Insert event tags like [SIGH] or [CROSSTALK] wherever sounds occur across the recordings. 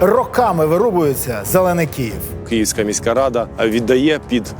роками вирубується зелений Київ. Київська міська рада віддає під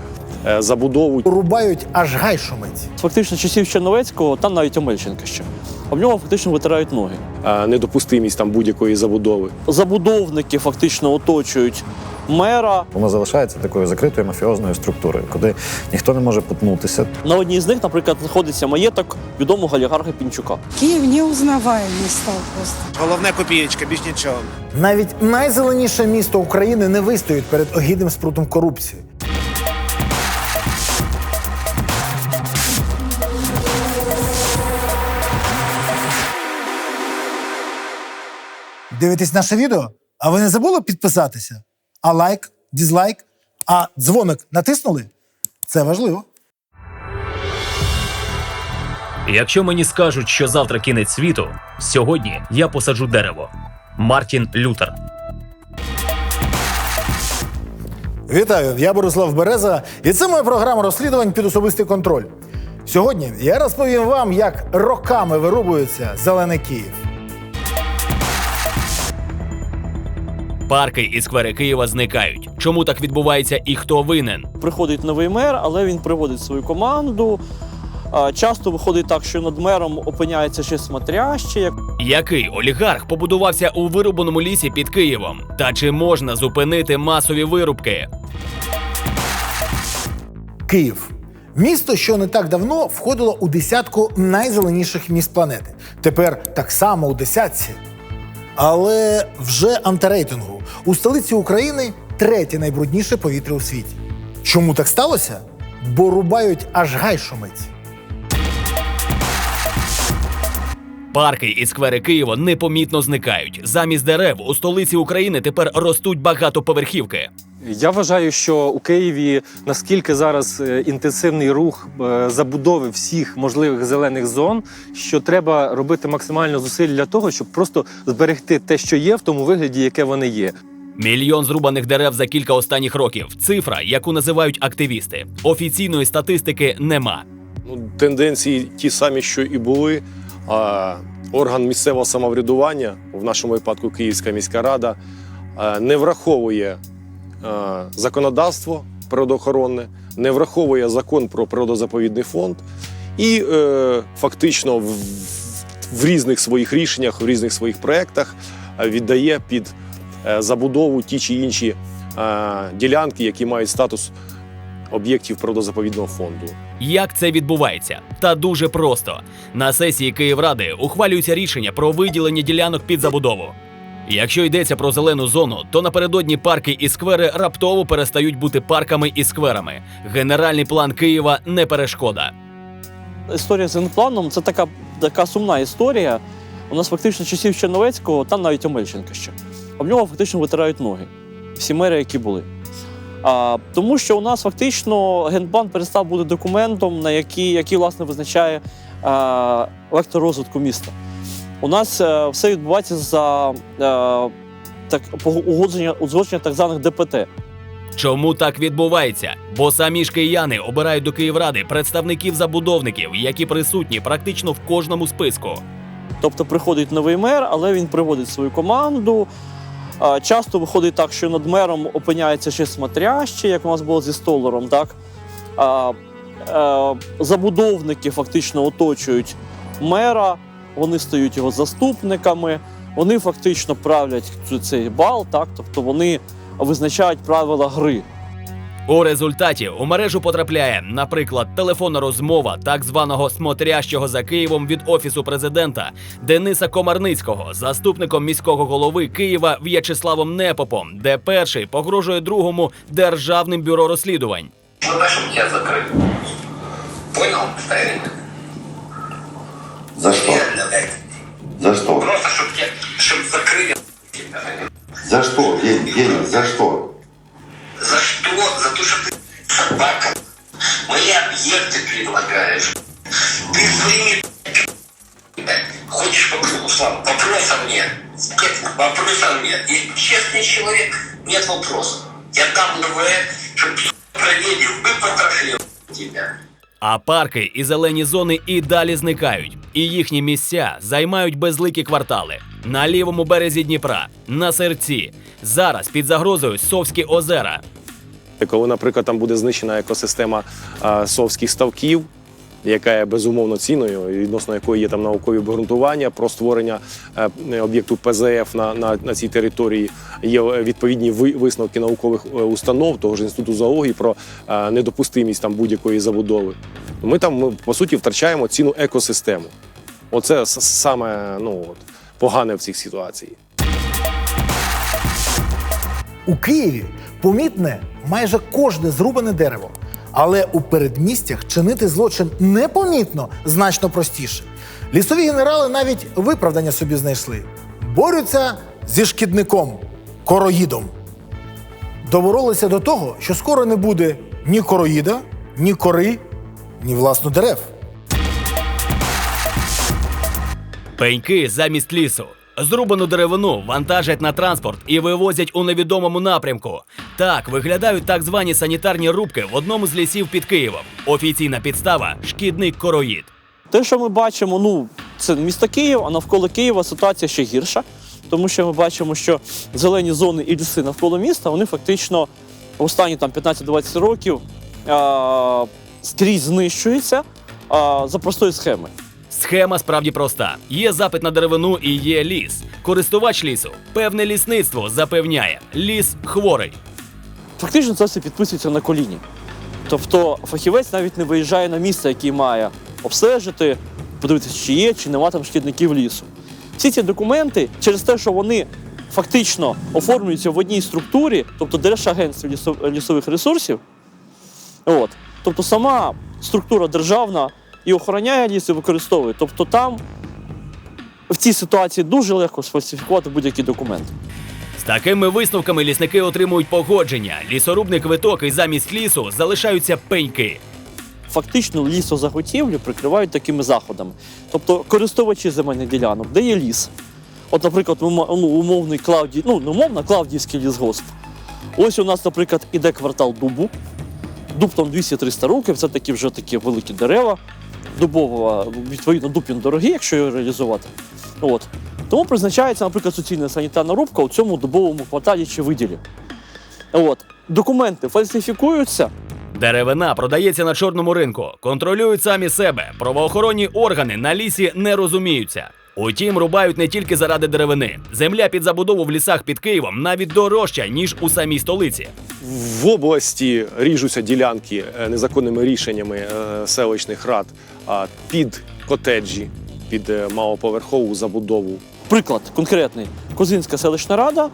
е, забудову Рубають аж гай шумить. Фактично часів Черновецького, там навіть Омельченка ще. Об нього фактично витирають ноги. е, недопустимість там будь-якої забудови. Забудовники фактично оточують мера. Воно залишається такою закритою мафіозною структурою, куди ніхто не може потнутися. На одній з них, наприклад, знаходиться маєток відомого олігарха Пінчука. Киев неузнаваемый стал просто. Головне копієчка, більш нічого. Навіть найзеленіше місто України не вистоїть перед огідним спрутом корупції. Дивитесь наше відео? А ви не забули підписатися? А лайк, дізлайк, а дзвоник натиснули? Це важливо. Якщо мені скажуть, що завтра кінець світу, сьогодні я посаджу дерево. Мартін Лютер. Вітаю, я Борислав Береза, і це моя програма розслідувань під особистий контроль. Сьогодні я розповім вам, як роками вирубується зелений Київ. Парки і сквери Києва зникають. Чому так відбувається і хто винен? Приходить новий мер, але він приводить свою команду. Часто виходить так, що над мером опиняється ще смотрящий, Який олігарх побудувався у вирубаному лісі під Києвом? Та чи можна зупинити масові вирубки? Київ. Місто, що не так давно входило у десятку найзеленіших міст планети. Тепер так само у десятці. Але вже антирейтингу. У столиці України третє найбрудніше повітря у світі. Чому так сталося? Бо рубають аж гай шумить. Парки і сквери Києва непомітно зникають. Замість дерев у столиці України тепер ростуть багатоповерхівки. Я вважаю, що у Києві наскільки зараз е, інтенсивний рух е, забудови всіх можливих зелених зон, що треба робити максимально зусиль для того, щоб просто зберегти те, що є, в тому вигляді, яке вони є. Мільйон зрубаних дерев за кілька останніх років. Цифра, яку називають активісти. Офіційної статистики нема. Ну, тенденції ті самі, що і були. А, орган місцевого самоврядування, в нашому випадку Київська міська рада, не враховує законодавство природоохоронне, не враховує закон про природозаповідний фонд і е, фактично в, в різних своїх рішеннях, в різних своїх проєктах е, віддає під е, забудову ті чи інші е, ділянки, які мають статус об'єктів природозаповідного фонду. Як це відбувається? Та дуже просто. На сесії Київради ухвалюється рішення про виділення ділянок під забудову. Якщо йдеться про зелену зону, то напередодні парки і сквери раптово перестають бути парками і скверами. Генеральний план Києва не перешкода. історія з генпланом це така, така сумна історія. У нас фактично часів Черновецького, там навіть Омельченка ще. Об нього фактично витирають ноги. Всі мери, які були. А, тому що у нас фактично генплан перестав бути документом, на який, який власне визначає а, вектор розвитку міста. У нас е, все відбувається за е, так, угодження, узгодження так званих ДПТ. Чому так відбувається? Бо самі ж кияни обирають до Київради представників забудовників, які присутні практично в кожному списку. Тобто приходить новий мер, але він приводить свою команду. Часто виходить так, що над мером опиняється ще смотрящий, як у нас було зі столером. Так? Е, забудовники фактично оточують мера, вони стають його заступниками, вони фактично правлять цей бал, так? тобто вони визначають правила гри. У результаті у мережу потрапляє, наприклад, телефонна розмова так званого смотрящого за Києвом від офісу президента Дениса Комарницького, заступником міського голови Києва В'ячеславом Непопом, де перший погрожує другому державним бюро розслідувань. Главное, чтобы тебя закрыли. Понял, старик? закрыли. тебя. За что? День, день, за что? За что? За то, что ты собака. Мои объекты предлагаешь. Ты своими блядь, ходишь по кругу сам. Вопросов нет. Нет, вопросов нет. И честный человек, нет вопросов. Я дам НВ, чтобы проверил, выпотрошил тебя. А парки і зелені зони і далі зникають, і їхні місця займають безликі квартали на лівому березі Дніпра, на серці, Зараз під загрозою Совські озера. Коли, наприклад, там буде знищена екосистема а, совських ставків, яка є безумовно цінною, і відносно якої є там наукові обґрунтування про створення е, об'єкту ПЗФ на, на, на цій території, є е, відповідні ви- висновки наукових е, установ, того ж інституту зоології про недопустимість там будь-якої забудови. Ми там по суті втрачаємо ціну екосистему. Оце саме ну, погане в цій ситуації. У Києві помітне майже кожне зрубане дерево. Але у передмістях чинити злочин непомітно значно простіше. Лісові генерали навіть виправдання собі знайшли. Борються зі шкідником короїдом. Доборолися до того, що скоро не буде ні короїда, ні кори, ні власно дерев. Пеньки замість лісу. Зрубану деревину вантажать на транспорт і вивозять у невідомому напрямку. Так виглядають так звані санітарні рубки в одному з лісів під Києвом. Офіційна підстава шкідник короїд. Те, що ми бачимо, ну це місто Київ, а навколо Києва ситуація ще гірша, тому що ми бачимо, що зелені зони і ліси навколо міста вони фактично останні там 15-20 років а, скрізь знищуються а, за простої схеми. Схема справді проста: є запит на деревину і є ліс. Користувач лісу, певне лісництво запевняє, ліс хворий. Фактично це все підписується на коліні. Тобто фахівець навіть не виїжджає на місце, яке має обстежити, подивитися, чи є, чи нема там шкідників лісу. Всі ці документи, через те, що вони фактично оформлюються в одній структурі, тобто Держагентство лісо- лісових ресурсів, от, тобто сама структура державна і охороняє ліс і використовує. Тобто там в цій ситуації дуже легко сфальсифікувати будь-які документи. З такими висновками лісники отримують погодження. Лісорубний квиток і замість лісу залишаються пеньки. фактично лісозаготівлю прикривають такими заходами. Тобто користувачі земельних ділянок, де є ліс. От, наприклад, ну, умовний Клавді, ну не умовно, Клавдівський лісгосп. Ось у нас, наприклад, іде квартал дубу. Дуб там 200-300 років, це такі вже такі великі дерева. Дубова, відповідно, дуб він дорогий, якщо його реалізувати. От. Тому призначається, наприклад, суцільна санітарна рубка у цьому дубовому кварталі чи виділі. От. Документи фальсифікуються, Деревина продається на чорному ринку, контролюють самі себе. Правоохоронні органи на лісі не розуміються. Утім, рубають не тільки заради деревини. Земля під забудову в лісах під Києвом навіть дорожча, ніж у самій столиці. В області ріжуться ділянки е, незаконними рішеннями е, селищних рад під котеджі, під е, малоповерхову забудову. Приклад конкретний: Козинська селищна рада.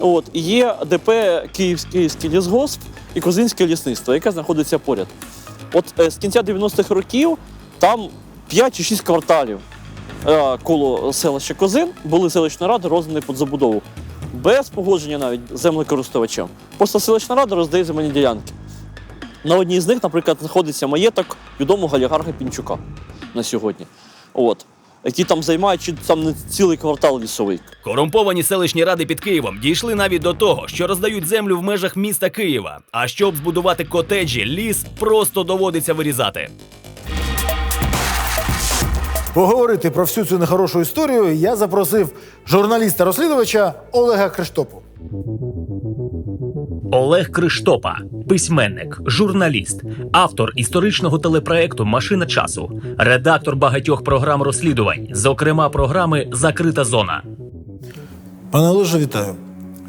От є ДП Київський, лісгосп і Козинське лісництво, яке знаходиться поряд. От е, з кінця 90-х років там 5 чи 6 кварталів е, коло селища Козин були селищні ради роздані під забудову. Без погодження навіть землекористувачем. Просто селищна рада роздає земельні ділянки. На одній з них, наприклад, знаходиться маєток відомого олігарха Пінчука на сьогодні. От. Які там займають чи там не цілий квартал лісовий. Корумповані селищні ради під Києвом дійшли навіть до того, що роздають землю в межах міста Києва. А щоб збудувати котеджі, ліс просто доводиться вирізати. Поговорити про всю цю нехорошу історію я запросив журналіста-розслідувача Олега Криштопу. Олег Криштопа, письменник, журналіст, автор історичного телепроекту Машина часу, редактор багатьох програм розслідувань, зокрема програми Закрита зона. Пане Олеже, вітаю.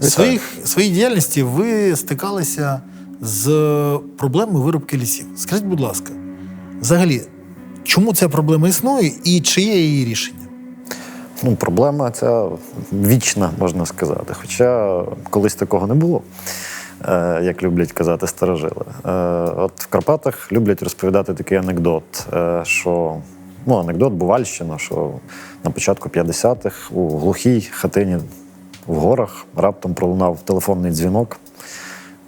Своїх, своїй діяльності ви стикалися з проблемою вирубки лісів. Скажіть, будь ласка, взагалі, чому ця проблема існує і чи є її рішення? Ну, проблема ця вічна, можна сказати. Хоча колись такого не було, як люблять казати старожили. Е, От в Карпатах люблять розповідати такий анекдот, е, що ну, анекдот Бувальщина, що на початку 50-х у глухій хатині в горах раптом пролунав телефонний дзвінок.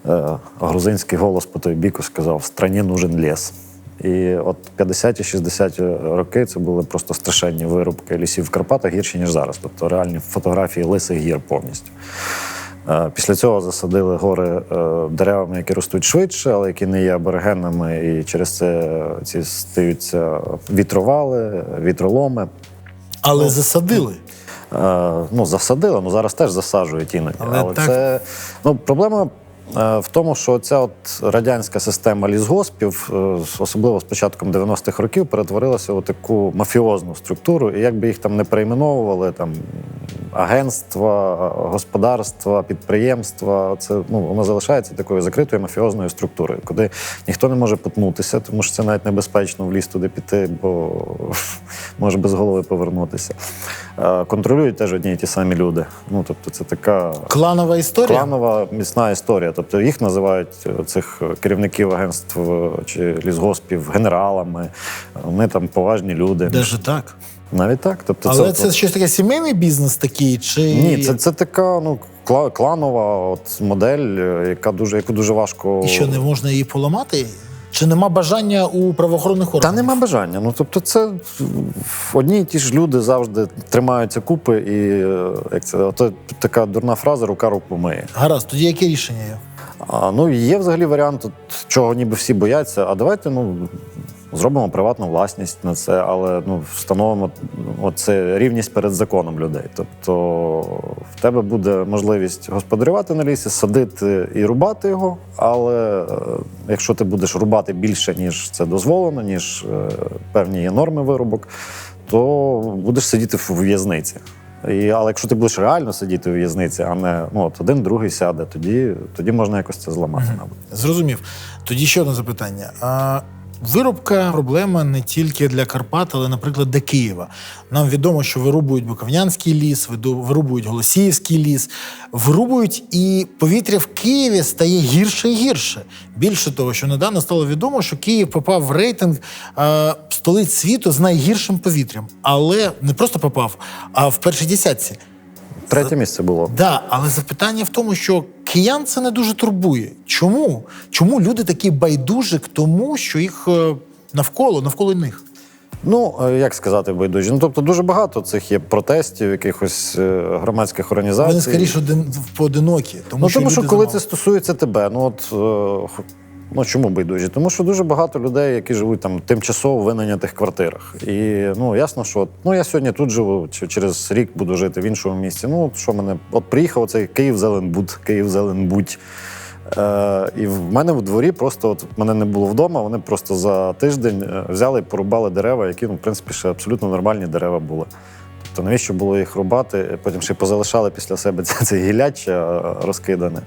Е, Грузинський голос по той біку сказав: страні нужен ліс. І от 50-ті, 60-ті роки це були просто страшенні вирубки лісів в Карпатах гірші, ніж зараз. Тобто реальні фотографії лисих гір повністю. Е, Після цього засадили гори е, деревами, які ростуть швидше, але які не є аборигенними, і через це е, ці стаються вітровали, вітроломи. Але засадили. е, ну, засадили, ну зараз теж засаджують іноді. Але Але, так- це ну, проблема. В тому, що ця от радянська система лісгоспів, особливо з початком 90-х років, перетворилася у таку мафіозну структуру. І як би їх там не перейменовували, там агентства, господарства, підприємства, це ну воно залишається такою закритою мафіозною структурою, куди ніхто не може потнутися, тому що це навіть небезпечно в ліс туди піти, бо [LAUGHS] може без голови повернутися. Е, Контролюють теж одні і ті самі люди. Ну тобто, це така Кланова історія. Кланова міцна історія. Тобто їх називають е, цих керівників агентств е, чи лісгоспів генералами. Вони там поважні люди. Даже так. Навіть так. Тобто, Але це щось таке сімейний бізнес такий, чи ні, це, це така ну кланова от модель, е, яка дуже яку дуже важко І що не можна її поламати? Чи нема бажання у правоохоронних Та нема бажання. Ну тобто, це одні і ті ж люди завжди тримаються купи, і е, як це ото така дурна фраза рука руку миє. Гаразд, тоді яке рішення є? А, ну є взагалі варіант, от, чого ніби всі бояться. А давайте ну зробимо приватну власність на це, але ну встановимо ну, це рівність перед законом людей. Тобто в тебе буде можливість господарювати на лісі, садити і рубати його. Але е, якщо ти будеш рубати більше, ніж це дозволено, ніж е, певні є норми вирубок, то будеш сидіти в в'язниці. І, але якщо ти будеш реально сидіти у в'язниці, а не ну, от один другий сяде, тоді, тоді можна якось це зламати, мабуть. Зрозумів. Тоді ще одне запитання. А, вирубка проблема не тільки для Карпат, але, наприклад, для Києва. Нам відомо, що вирубують Буковнянський ліс, вирубують Голосіївський ліс, вирубують і повітря в Києві стає гірше і гірше. Більше того, що недавно стало відомо, що Київ попав в рейтинг е, столиць світу з найгіршим повітрям. Але не просто попав, а в першій десятці. Третє місце було. Да, але запитання в тому, що киян це не дуже турбує. Чому? Чому люди такі байдужі к тому, що їх е, навколо, навколо них? Ну, е, як сказати, байдужі. Ну, тобто дуже багато цих є протестів, якихось е, громадських організацій. Вони скоріше один, поодинокі. Тому ну, що, тому що коли замало. це стосується тебе, ну от ну чому байдужі? Тому що дуже багато людей, які живуть там тимчасово в винайнятих квартирах. І ну ясно, що ну я сьогодні тут живу, чи через рік буду жити в іншому місці. Ну що мене, от приїхав цей Київ Зеленбуд, Київ Зеленбудь. Е, і в мене в дворі просто от мене не було вдома. Вони просто за тиждень е, взяли і порубали дерева, які ну, в принципі ще абсолютно нормальні дерева були. Тобто навіщо було їх рубати? Потім ще й позалишали після себе [LAUGHS] це, це гілляча е, розкидане.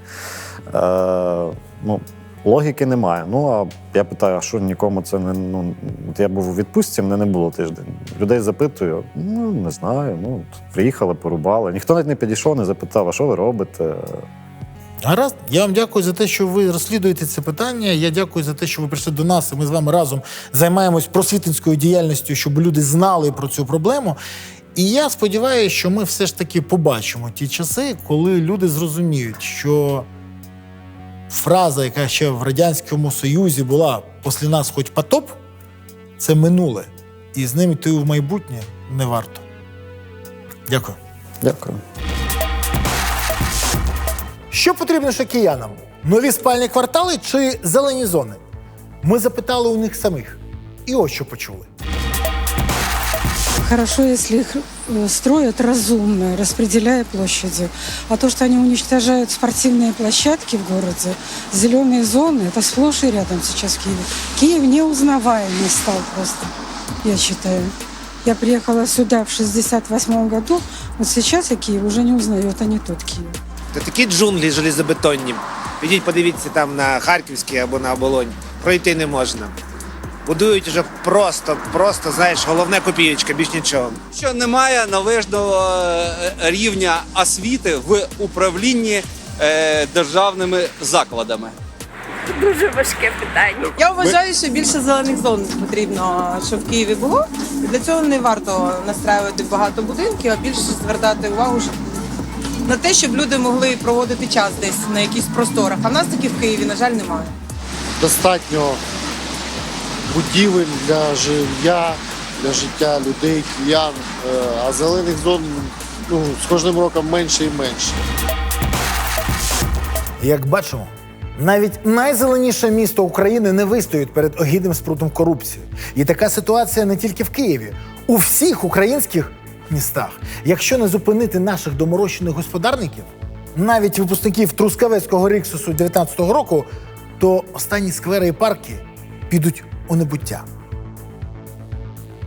Е, ну, логіки немає. Ну а я питаю, а що нікому це не ну. От я був у відпустці, мене не було тиждень. Людей запитую, ну не знаю. Ну приїхали, порубали. Ніхто навіть не підійшов, не запитав, а що ви робите? Гаразд, я вам дякую за те, що ви розслідуєте це питання. Я дякую за те, що ви прийшли до нас, і ми з вами разом займаємось просвітницькою діяльністю, щоб люди знали про цю проблему. І я сподіваюся, що ми все ж таки побачимо ті часи, коли люди зрозуміють, що фраза, яка ще в Радянському Союзі була «Після нас хоч потоп, це минуле. І з ним йти в майбутнє не варто. Дякую. Дякую. Що потрібніше киянам? Нові спальні квартали чи зелені зони? Ми запитали у них самих. І ось що почули. Хорошо, если их э, строят разумно, распределяя площади. А то, что они уничтожают спортивные площадки в городе, зеленые зоны, это сплошь и рядом сейчас в Киеве. Киев неузнаваемый стал просто, я считаю. Я приехала сюда в 68 году, вот сейчас я Киев уже не узнаю, это не тот Киев. Це такі джунглі железобетонні. Підіть, подивіться там на Харківський або на Оболонь. Пройти не можна. Будують вже просто, просто, знаєш, головне копієчка, більш нічого. що немає належного е, рівня освіти в управлінні е, державними закладами. Дуже важке питання. Я вважаю, що більше зелених зон потрібно, щоб в Києві було. І для цього не варто настраювати багато будинків, а більше звертати увагу щоб- на те, щоб люди могли проводити час десь на якихось просторах. А в нас таких в Києві, на жаль, немає. достатньо будівель для життя, для життя людей, киян, Е, а зелених зон ну, з кожним роком менше і менше. Як бачимо, навіть найзеленіше місто України не вистоїть перед огідним спрутом корупції. І така ситуація не тільки в Києві, у всіх українських містах. Якщо не зупинити наших доморощених господарників, навіть випускників Трускавецького Риксусу 19-го року, то останні сквери і парки підуть у небуття.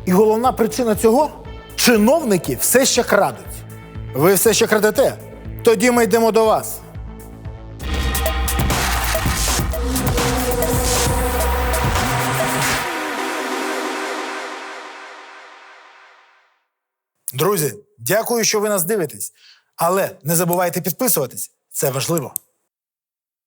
І головна причина цього чиновники все ще крадуть. Ви все ще крадете? Тоді ми йдемо до вас. Друзі, дякую, що ви нас дивитесь. Але не забувайте підписуватись. Це важливо.